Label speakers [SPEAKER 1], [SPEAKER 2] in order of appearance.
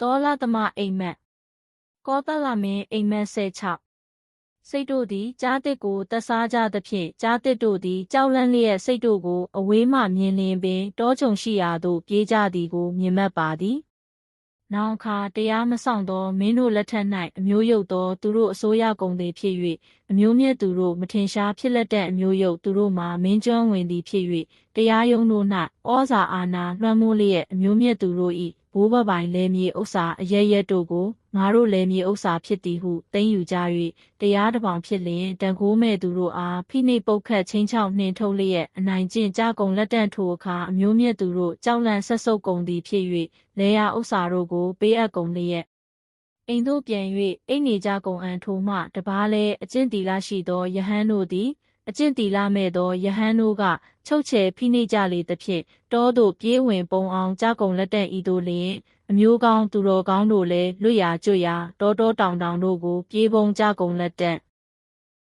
[SPEAKER 1] တောလသမအိမ်မက်ကောသလမင်းအိမ်မက်ဆဲချစိတ်တို့သည်ကြားတစ်ကိုတဆားကြသဖြင့်ကြားတစ်တို့သည်ကြောက်လန့်လျက်စိတ်တို့ကိုအဝေးမှမြင်လျင်ပင်တောချုံရှိရာသို့ပြေးကြသည်ကိုမြင်မှတ်ပါသည်။နောက်အခါတရားမဆောင်သောမင်းတို့လက်ထက်၌အမျိုးယုတ်သောသူတို့အစိုးရကုန်သည်ဖြစ်၍အမျိုးမြတ်သူတို့မထင်ရှားဖြစ်လက်တဲ့အမျိုးယုတ်သူတို့မှာမင်းကျွမ်းဝင်သည်ဖြစ်၍တရားရုံးတို့၌ဩဇာအာဏာလွှမ်းမိုးလျက်အမျိုးမြတ်သူတို့၏ ဘိုးဘပိုင်လဲမြေဥစ္စာအရရက်တို့ကိုငါတို့လဲမြေဥစ္စာဖြစ်သည်ဟုသိမ်းယူကြ၍တရားတစ်ပောင်ဖြစ်လျင်တန်ခိုးမဲ့သူတို့အားဖိနှိပ်ပုတ်ခတ်ချင်းချောက်နှင်ထုတ်လျက်အနိုင်ကျင့်ကြကုန်လက်တန့်ထိုအခါအမျိုးမြတ်သူတို့ကြောက်လန့်ဆက်ဆုပ်ကုန်သည်ဖြစ်၍လဲရဥစ္စာတို့ကိုပေးအပ်ကုန်လျက်အိမ်သို့ပြန်၍အိမ်နေကြကုန်အံထိုမှတပားလဲအကျင့်တီလာရှိသောယဟန်တို့သည် အကျင့်တီလာမဲ့သောယဟန်တို့ကချုပ်ချယ်ဖိနှိပ်ကြလေသဖြင့်တောသို့ပြေးဝင်ပုံအောင်ကြကုန်လက်တန့်ဤသို့လျင်အမျိုးကောင်းသူတော်ကောင်းတို့လည်းလွတ်ရာကျွတ်ရာတောတောတောင်တောင်တို့ကိုပြေးပုံကြကုန်လက်တန့်